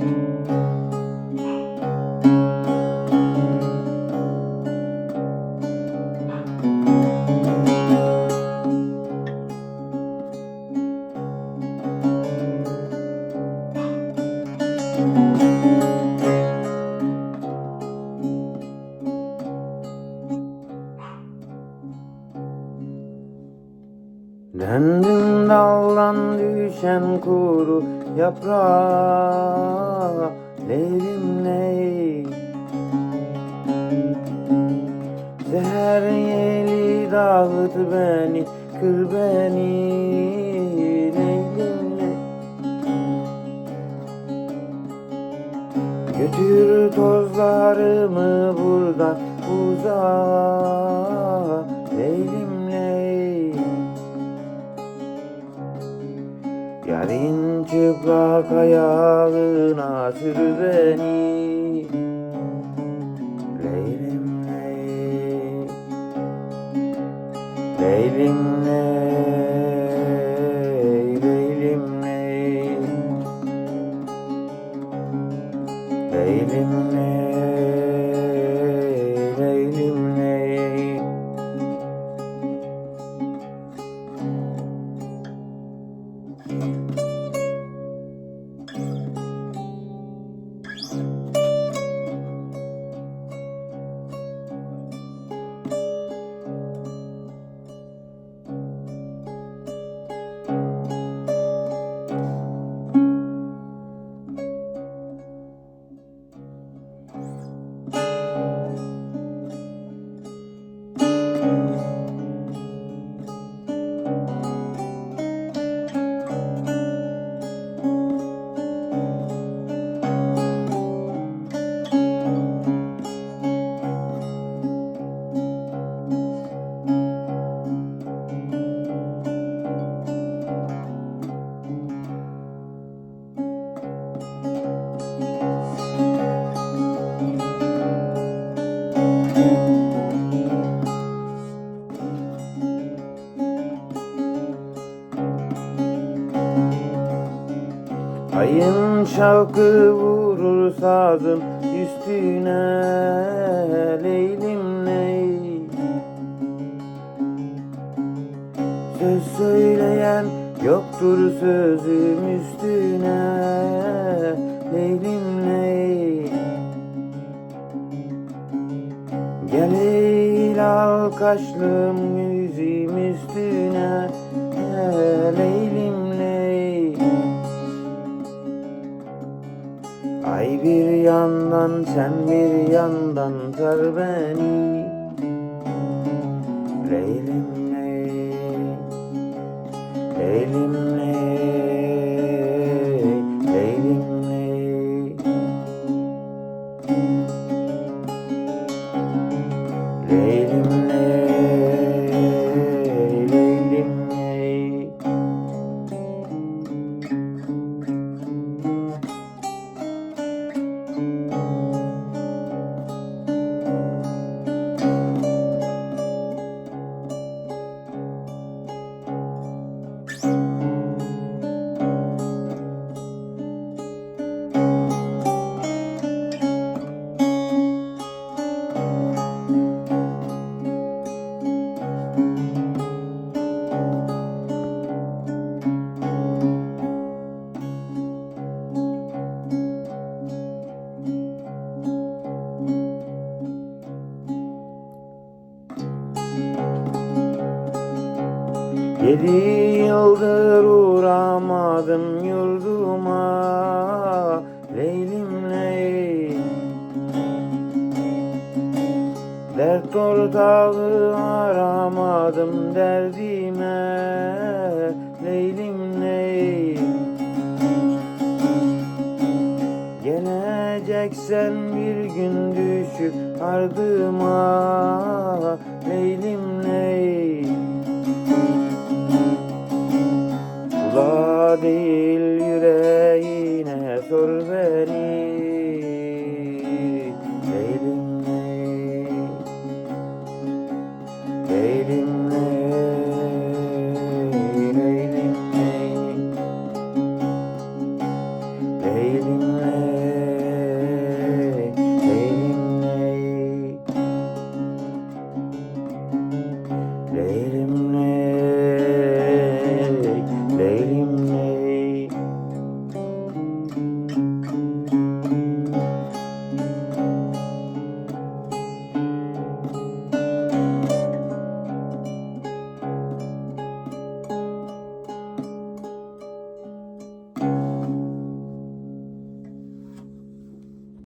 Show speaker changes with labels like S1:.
S1: thank you Döndüm daldan düşen kuru yaprağa Leylim ley Seher yeli dağıt beni Kır beni Leylim ley Götür tozlarımı buradan uzağa Yarın çıplak ayağına sür beni. Leylim ley Leylim ley Leylim ley Leylim ley Ayın şavkı vurur sazın üstüne Leylim ley Söz söyleyen yoktur sözüm üstüne Leylim ley Gel al kaşlım yüzüm üstüne Leylim yandan sen bir yandan tar beni. Leylim ley Leylim ley Leylim ley Leylim ley Yedi yıldır uğramadım yurduma Doktor dağı aramadım derdime. Leylim neyim? Geleceksen bir gün düşüp ardıma. Leylim neyim? Kula değil sailing